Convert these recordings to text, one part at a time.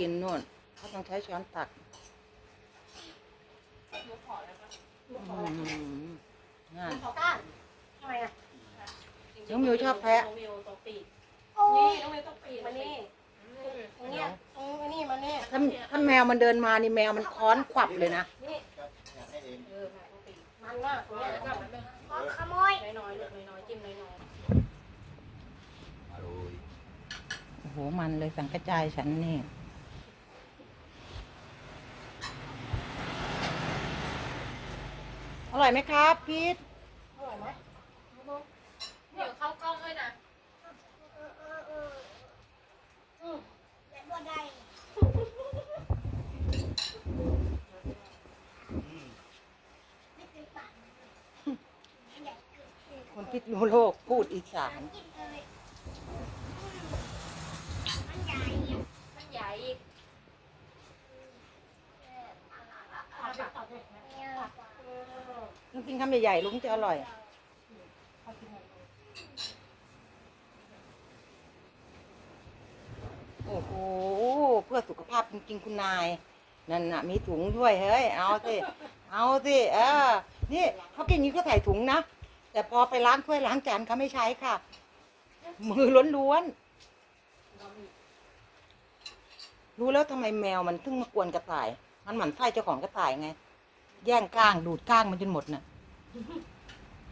กินนู่นเขาต้องใช้ช้อนตักลูกขอแล้วปะอืมนั่นเขาก้านทำไมอะน้องมิวชอบแพะน้องมิวต้องปีกโอ้นี่ยน้องมิวต้องปีกมานี่ตรงเนี้ยตรงนี้มาเนี่ยถ้าถ้าแมวมันเดินมานี่แมวมันค้อนขวับเลยนะนี่เออแม่ต้องปีกมันมากตรงเนี้ยแล้วก็มันไม่ขโมยน้อยๆลูกน้อยๆจิ้มน้อยโอ้โหมันเลยสังกระจายฉันนี่ อร่อยไหมครับพีทอร่อยไหมๆเดี๋ยวเข้ากล้องด้วยนะคนพิษณุโลกพูดอีสานมันใหญ่อีกตัดตัดเลย ลุงกินคำใหญ่ๆลุงจะอร่อย โอ้โห เพื่อสุขภาพจริงๆคุณนาย นั่นน่ะ มีถุงด้วยเฮ้ย เอาสิ เอาสิเออนี่เขากินอย่างนี้ก็ใส่ถุงนะ แต่พอไปล้างถ้วยล้างจานเขาไม่ใช้ค่ะ มือล้วนๆ รู้แล้วทำไมแมวมันถึงมากวนกระต่าย มันหมั่นไส้เจ้าของกระต่ายไง แย่งก้างดูดก้างมันจนหมดน่ะ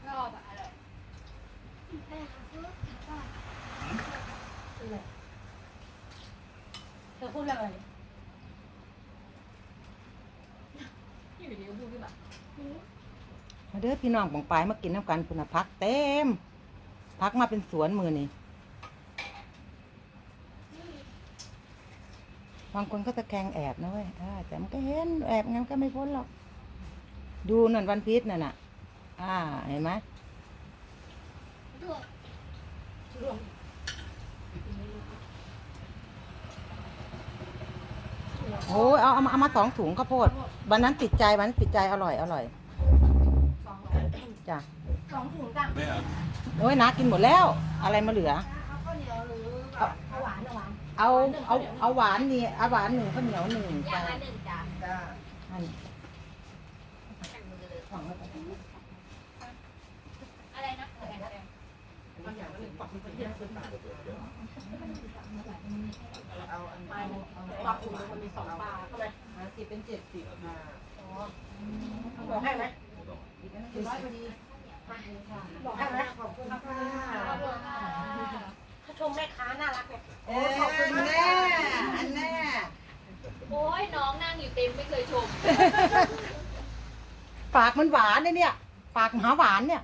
ชอบอะอร่อยเธอพูดเรื่องอะไรอยู่ดีก็พูดขึ้นมามาเด้อพี่น้องบองปลายมากินน้ำกันคุณพักเต็มพักมาเป็นสวนมือนี่บางคนก็ตะแคงแอบนะเว้ยอ่าแต่มันก็เห็นแอบงั้นก็ไม่พ้นหรอก ดูนั่นวันพีชนั่นน่ะ อ่า เห็นไหมโอ้ยเอาเอามาเอามาสองถุงข้าวโพด วันนั้นติดใจวันนั้นติดใจอร่อยอร่อยจ้ะสองถุงจ้ะโอ้ยนากินหมดแล้ว อะไรมาเหลือ เอาข้าวเหนียวหรือแบบเอาหวานเอาหวานเอาเอาเอาหวานนี่เอาหวานหนึ่งข้าวเหนียวหนึ่งอจ้ะย่างละหนึ่งจ้ะอัน อะไรนะอะไรนะ ปลาอุ่นมันมีสองปลาทำไหมสิบเป็นเจ็ดสิบมาบอกให้ไหมร้อยพอดีบอกให้ไหมขอบคุณค่ะถ้าชมแม่ค้าน่ารักเนี่ยเอ้ยอันแน่อันแน่โอ้ยน้องนั่งอยู่เต็มไม่เคยชม ปากมันหวานเลยเนี่ย ปากหมาหวานเนี่ย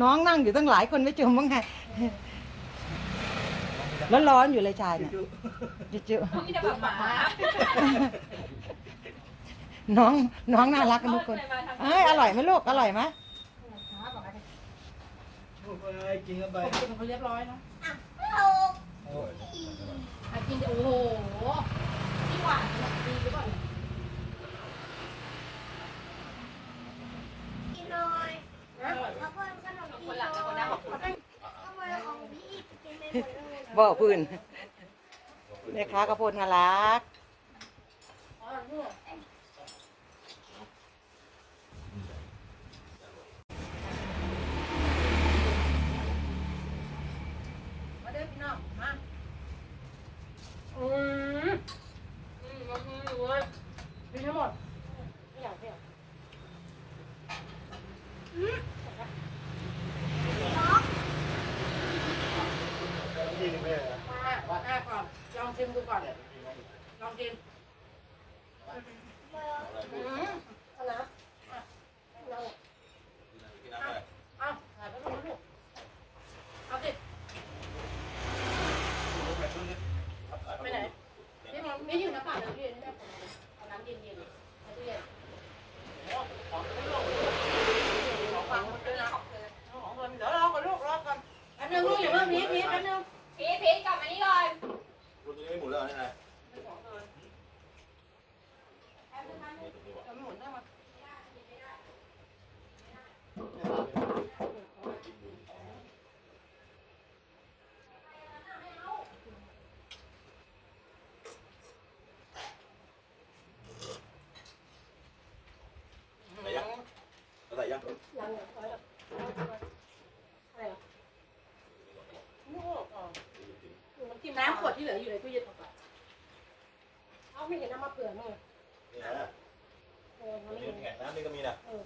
น้องนั่งอยู่ตั้งหลายคนไม่จมบ้างไงแล้วร้อนอยู่เลยชายเนี่ยจุ๊เขามีแต่แบบหมาๆน้องน้องน่ารักกันทุกคนเอ้ยอร่อยไหมลูกอร่อยไหมค้าบอกให้จริงก็ไปกินเขาเรียบร้อยเนาะโอ้ยอะกินโอ้โหนี่หวานดีหรือเปล่า กินหน่อย นะ ขอบคุณขนม ค กิ น น หลัง ห กับคน น่ ห อ น้าย ขโมยของพี่กินไปหมดเลย บ่พื้นแม่ค้ากระโพดน่ารัก อ๋อเนี่ย มาเด้อพี่น้องมา อืมอืมมันมีอยู่เว้ย มีทั้งหมดไม่อยากไม่อยาก จริงแม่ มาอะก่อนลองชิมดูก่อนลองชิมอืมเอานะอะเราเอาถ่ายไปตรงนู้นลูกเอาสิไปไหน นี่มันไม่อยู่ในป่าเลยพี่นี่เอาน้ำเย็นๆในตู้เย็น ฟังมันด้วยนะของคนเดี๋ยวรอก่อนลูกรอก่อน แป๊บนึงลูกอย่าเพิ่งพีทพีทแป๊บนึง พีทพีทกลับมานี่ก่อน รถนี้ไม่หมุนแล้วนี่ไง พ ยังเลยอะไรเหรอ โอ้โหอ๋อ น้ำขวดที่เหลืออยู่ในตู้เย็นเอาไปเอาไม่เห็นน้ำมะเขือมั้งนี่นะเออมันนี่แข็งน้ำนี่ก็มีนะเออ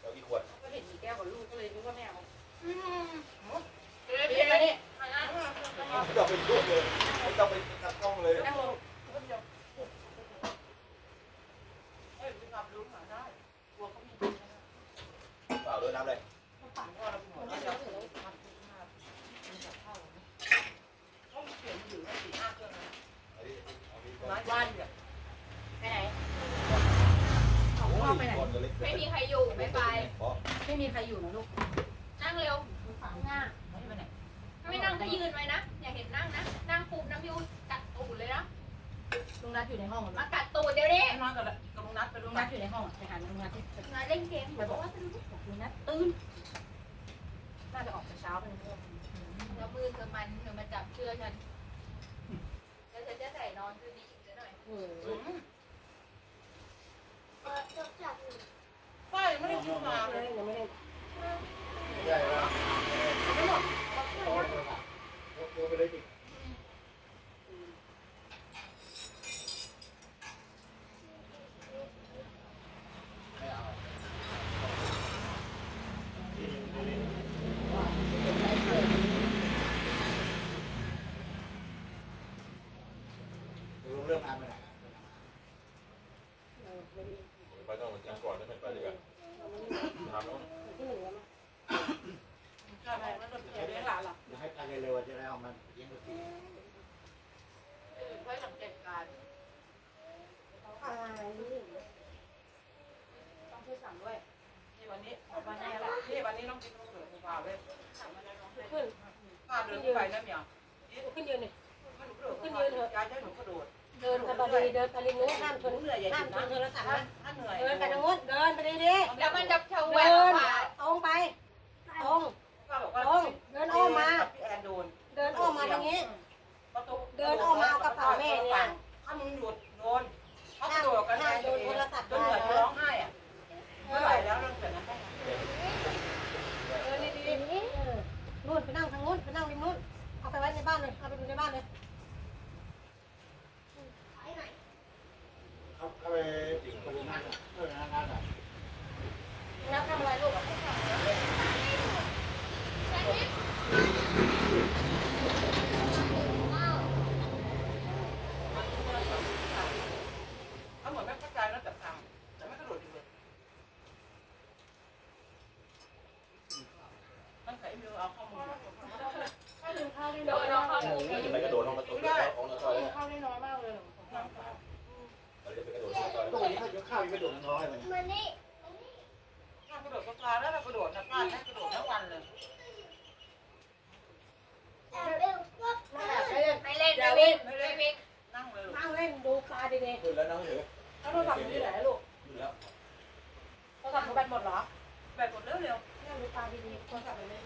เรากี่ขวดก็เห็นมีแก้วกับลูกก็เลยนึกว่าแม่เอาอืมเอ๊ะเดี๋ยวมาเอ๊ะนี่มานะไม่ต้องไปยุ่งเลยต้องไปตัดกล้องเลย นั่งลงเดี๋ยวเฮ้ยมีความรู้หาได้กลัวเขามี เปล่าด้วยน้ำเลย มันปั่น ว่าเราหัวเราจะเสือทำดีมากมีแบบเข้าเขาเขียนอยู่ว่าสี่ห้าเครื่องนะ อันนี้อันนี้ ไม้บ้านเนี่ย ไปไหน โอ้ยคนเล็ก ไม่มีใครอยู่ไม่ไปเพราะไม่มีใครอยู่นะลูกนั่งเร็วมันฝังหน้าไม่ไปไหนถ้าไม่นั่งก็ยืนไว้นะ อย่าเห็นนั่งนะ นั่งปุ๊บน้ำยูกัดตูดเลยนะ ลุงนัดอยู่ในห้องมากัดตูดเดี๋ยวนี้นอนกับกับลุงนัดไปลุลุงงนันัดดอยู่ในห้องไปหาลุงนัดที่มาเล่นเกมไปบอกว่าลุงนัดตื่นน่าจะออกแต่เช้าเป็นเรื่องแล้วมือเธอมันเธอมาจับเชือกฉัน แล้วฉันจะใส่นอนคืนนี้อีกสักหน่อยเออเออจบจากหนึ่ง ป้า ยังไม่ได้กินมา เล เลย ย ยังไม่ได้ ใหญ่ละโยนไปเลยดิ รู้เรื่องงานไปไหน เออไม่ได้ ไปต้องเหมือนกันก่อนแล้วไปด้วยกันทำแล้ว ที่หนึ่งแล้วมั้ง ใช่ไหมแล้วเราเลี้ยงหลานหรอ จะให้ไปเร็วๆจะได้เอามันเลี้ยงตัวที ไว้สังเกตการ อะไรนี่ต้องช่วยสั่งด้วย ที่วันนี้วันนี้ละนี่วันนี้ต้องกินลูกเหลือเปล่าเลย ขึ้น ป้าเดินไปนะเมีย ขึ้นยืนนี่ ขึ้นยืนเถอะยายให้หนูกระโดด เดินไปบดีเดินไปริมนู้นห้ามชนเหนื่อยอย่าหห้ายุมดชนะนโทรศัพท์นะถ้าเหนื่อยเดินไปทางนู้นเดินไปดีแล้วมันจะเฉๆวเดิงนกว่าตรงไปตรงป้าบอกว่าตรงเดินอ้อมมาพี่แอนโดนเดินอ้อมมาทางนี้ประตูเดินอ้อมมาเอากระเป๋าแม่เนี่ยถ้ามึงหยุดโดนเขากระโดดกันห้ามโดนโทรศัพท์จนเหนื่อยร้องไห้อะเมื่อไหร่แล้วเรื่องเกิดนั้นเดินดีๆเออนู่นไปนั่งทางนู้นไปนั่งริมนู้นเอาไปไว้ในบ้านเลยเอาไปดูในบ้านเลย ไปไหน เขาเขา ไปไปดูงานอะเอองานงานอะนับทำอะไรลูก เขาเหมือนไม่เข้าใจแล้วแต่ทำแต่ไม่กระโดดจริงเลยตั้งแต่มิวเอาข้อมูล ถ้าลืมข้าวได้ โดนน้องเขา เราจะไปกระโดดห้องประตูของเราซอย ข้าวได้น้อยมากเลย เราจะไปกระโดดห้องซอย ตัวนี้เขายกข้าวยังกระโดดน้อยเลย มานี่ ถ้ากระโดดก็พาแล้วถ้ากระโดดนะป้าให้กระโดดทั้งวันเลย แอบเร็วปุ๊บ นั่งแบบเล่น ไม่เล่นไม่วิ่งไม่วิ่ง นั่งเลย นั่งเล่นดูปลาดี ขึ้นแล้วนั่งเฉย แล้วโทร ศัพท์อยู่ไหนลูกอยู่แล้วโทรศัพท์หนูแบตหมดเหรอ แบตหมดเร็วเร็วๆนั่งดูปลาดีๆโทรศัพท์ไปเล่น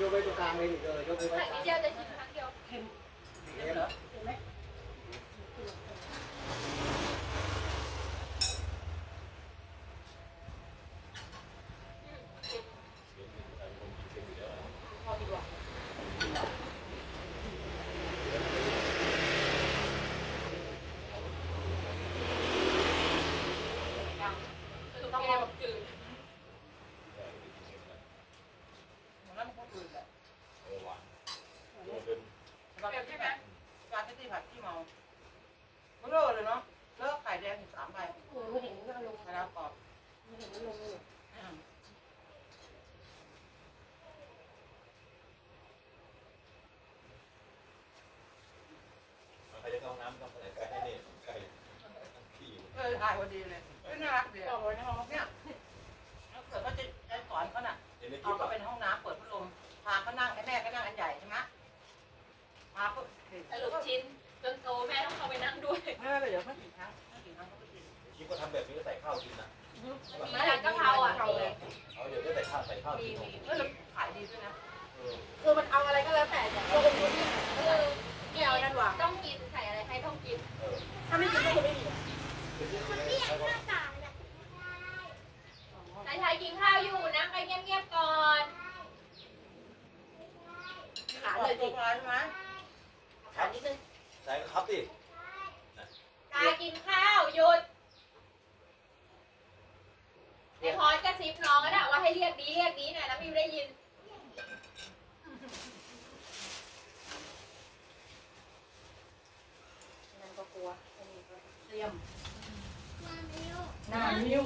ยกไปตรงกลางเลยดิเออยกไปไว้ครั้งกลางเดียวจะชิมครั้งเดียวเห็นเหรอเห็นไหมพอดีกว่า สุดท้ายแบบจืด แล้วมันก็คืนแหละ เออว่ะเดิน แบบใช่ไหมการที่ผัดที่เมาเลิกเลยเนาะเลิกไข่แดงถึงสามใบ เออไม่เห็นนั่งลง มะนาวกรอบ ไม่เห็นนั่งลงเลย ใค รจะเข้าห้องน้ำต้องไปไหนใกล้ให้นี่ใกล้ที่อยู่เออถ่ายพอดีเลยน่ารักดีเอาไว้ในห้องเนี่ยถ้าเกิดว่าจะจะสอนเขาน่ะเห็นในคลิเอาปเขาอะเป็นห้องน้ำเปิดพัดลมพาเขานั่งไอ้แม่ก็นั่งอันใหญ่ใช่ไหมพาเขาสรุปชิ้นจนโตแม่ต้องเข้าไปนั่งด้วยไม่ไม่เดี๋ยวเขากี่ครั้งเขากี่ครั้งเขาก็กินคลิปก็ทำแบบนี้ก็ใส่ข้าวกินนะมีร้านกะเพราอะเอาเลยเอาเดี๋ยวก็ใส่ข้าวใส่ข้าวมีกินมีเออแล้วขายดีด้วยนะ เออคือมันเอาอะไรก็แล้วแต่เนี่ยเราเป็นคนที่คือไม่ เอานั่นว่ะต้องกินใส่อะไรให้ต้องกิน ถ้าไม่กินก็คงไม่มีชายชายกินข้าวอยู่นะไปเงียบๆก่อนขาเลยติดร้อมนิดนึงใส่ครับดิตากินข้าวหยุดไอพอดกระซิบน้องก็ได้ว่าให้เรียกดีเรียกดีหน่อล้วมิวได้ยิน นั่นก็กลัวอันนี้ก็เตรียมมาเร็วหน้านิ้ว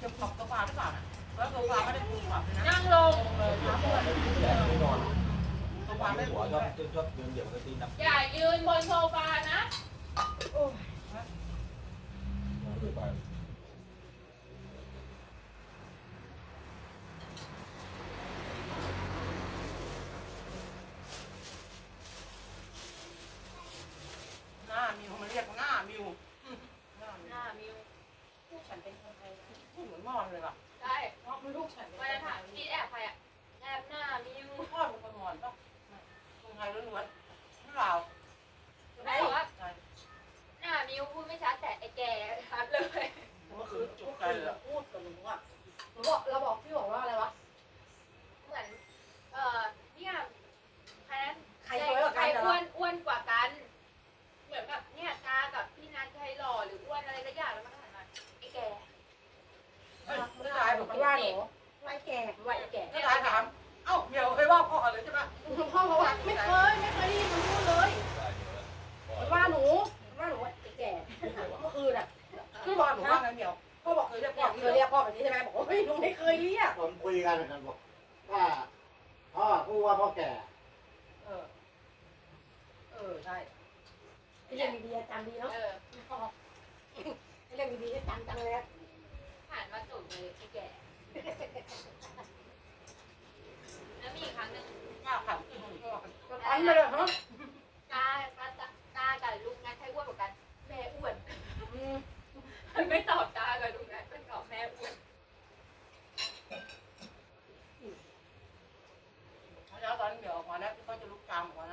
จะปรับตัวฟ้าหรือเปล่าน่ะแล้วตัวฟ้าไม่ได้ปรับเลยนะนั่งลงเลยนะแดดไม่นอนตัวฟ้าไม่หัปวรับชอบชอบยืนเดี่ยวกับตีนนะอย่ายืนบนโซฟานะหน้ามิวมันเรียกหน้ามิวหน้ามิ ห ว น้ามิว ลูกฉั นเป็นคนไทยนะเหมือนมอนเลยว่ะได้เพราะลูกฉันเป็นควันนนั้นไทถามยพี่แอบใครอะแอบหน้ามิวพ่อเป็นคนมอนปะคนไทยล้วนๆไม่ลาวแม่บอกว่าใช่หน้ามิวพูดไม่ชัดแต่ไอ้แกชัดเลย เมื่อคืนจุกใจคืนเลยพูดกับหนูอะ ไหมบอกว่าเฮ้ยหนูไม่เคยเรียก ผมคุยกันเหมือนกันบอกว่าพ่อพูดว่าพ่อแก่เออ เออใช่เรื่องดีๆจำดีเนาะเออเรื่องดีๆจำจังเลยหันมาจูบเลยไอ้แกแล้วมีอีกครั้งหนึ่งว่าขับขึ้นพ่ออันเลยเหรอตาตาตาตากับลุงนัทใครอ้วนกว่ากัน แม่อ้วน มันไม่ตอบตากับลุงนัทมันตอบแม่อ้วน แล้วตอนเมียวออกมาแล้วเขาจะลุกตามออกมา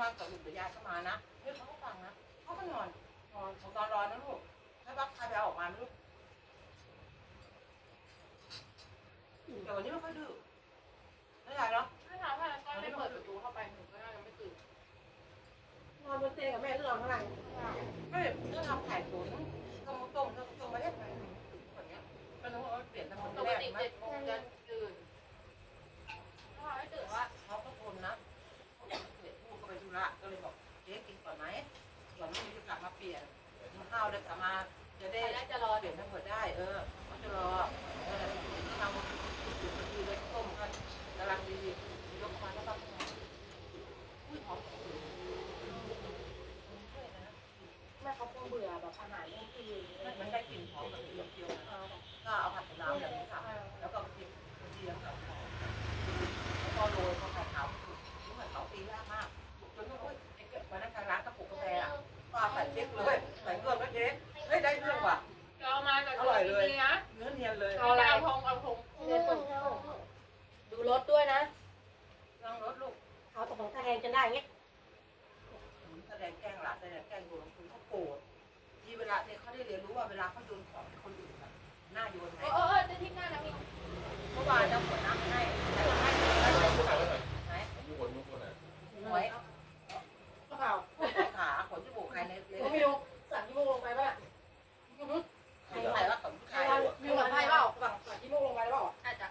นะนอนกับลุงเดี๋ยายเข้ามานะเฮ้ยเขาก็ฟังนะเขาก็นอนนอนผมตอนรอนะลูกถ้าบักใครไปเอาออกมาไม่รู้แต่วันนี้ไม่ค่อยดื้อไม่ได้เนาะถ้าถามว่าตอนไม่เปิดประตูเข้าไปหนูก็น่าจะไม่ตื่นนอนบนเตียงกับแม่เรื่องข้างหลังไม่เรื่องทำไข่ตุ๋นต้มต้มต้มต้มมาได้ไหมแบบเนี้ยก็นึกว่าเปลี่ยนทำปคนแรกติไหมเจ็ดโมงจะตื่นถ้าไม่ตื่นว่า เขาก็ทนนะเด็กพูดก็ไปธุระก็เลยบอกเจ๊กินก่อนไหมก่อนไม่มีจะกลับมาเปลี่ยนกิน ข้าวเดี๋ยวกลับมาจะใคได้รน่าจะรอเปลี่ยนทั้งหมดได้เออเขาจะรอเออทำจุดดีเลยต้มกันกำลังดียกมาแล้วก็อุ้ยหอม แม่เขาคงเบื่อแบบอาหารเรื่องที่อยู่ มันได้กลิ่นหอมแบบเดียวๆนะก็เอาผัดน้ำแบบนี้ค่ะแล้วก็กินเทียมกับพอโรยพอไข่ขาวรู้เหมือนเขาตียากมากจนโอ้ยไอ้เกิดวันนั้นทางร้านกระปุกกาแฟอะป้าใส่เช็คเลยใส่เพิ่มแล้วเจ๊เฮ้ยได้เรื่องว่ะ เรามาจาก อร่อยเลย นะ เนื้อเนียนเลย เอาอะไรเอาทงเอาทง ดูรถด้วยนะ ลองรถลูก เอาตกของตะแคงจนได้เงี้ย แสดงแกล้งหลานแสดงแกล้งโดนคุณเขาโกรธที่เวลาเนี่ยเขาได้เรียนรู้ว่าเวลาเขาโยนของคนอื่นอะหน้าโยนไหม เออเออจะทิ้งหน้านะมิว เมื่อวานจะขวดน้ำให้แต่ให้ให้ให้ผู้ไหน ยุคนยุคนอะ หวย ก็เปล่า ขาขนจมูกใครในเลย ก็ไม่รู้สั่งที่มุกลงไปป่ะ ใครใครว่าขนผู้ ใคร ชาย ว่ามีหลังไพ่เปล่าสั่งสั่งที่มุกลงไปเปล่า อาจจะ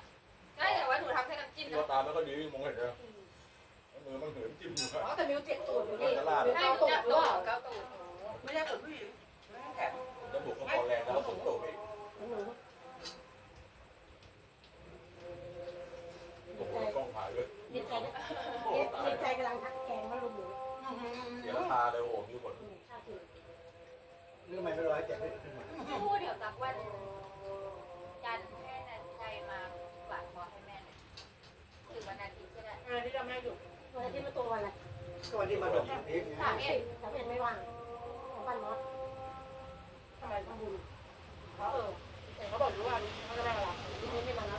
ใช่แต่ว่าหนูทำแค่น้ำจิ้ มตัวนะตาไม่ก็ดีมองเห็นเลยมือมันเหินจิ้มอยู่อ๋อแต่มิวเจ็บตูดอยู่นี่ใช่หนูจะโตเก้าตูดไม่ใช่ขนผู้หญิงไม่ใช่แขกจมูกก็พอแรงแล้วฝนตกอีกหนูโอ้โหกล้องถ่ายด้วยดีใจนะดีใจกำลังทักแกงมาลุงหนูเสียราคาเลยโอ้โหมีคนชาติเรื่องไม่ไม่ร้อยแก่ไม่ขึ้นมาพูดเดี๋ยวสักวันจันทร์แม่นันใจมาฝากขอให้แม่หน่อยหรือวันอาทิตย์ก็ได้ อะไรที่ เราแม่อยู่วันอาทิตย์มาตัววันอะไรก็วันนี้มาดกอย่างนี้ไงสามสิบสามสิบไม่ว่างวันมอสทำไมทำบุญเขาเออแต่เขาบอกอยู่ว่าเขาจะได้มารับที่นี่ไม่มารับ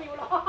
没有了。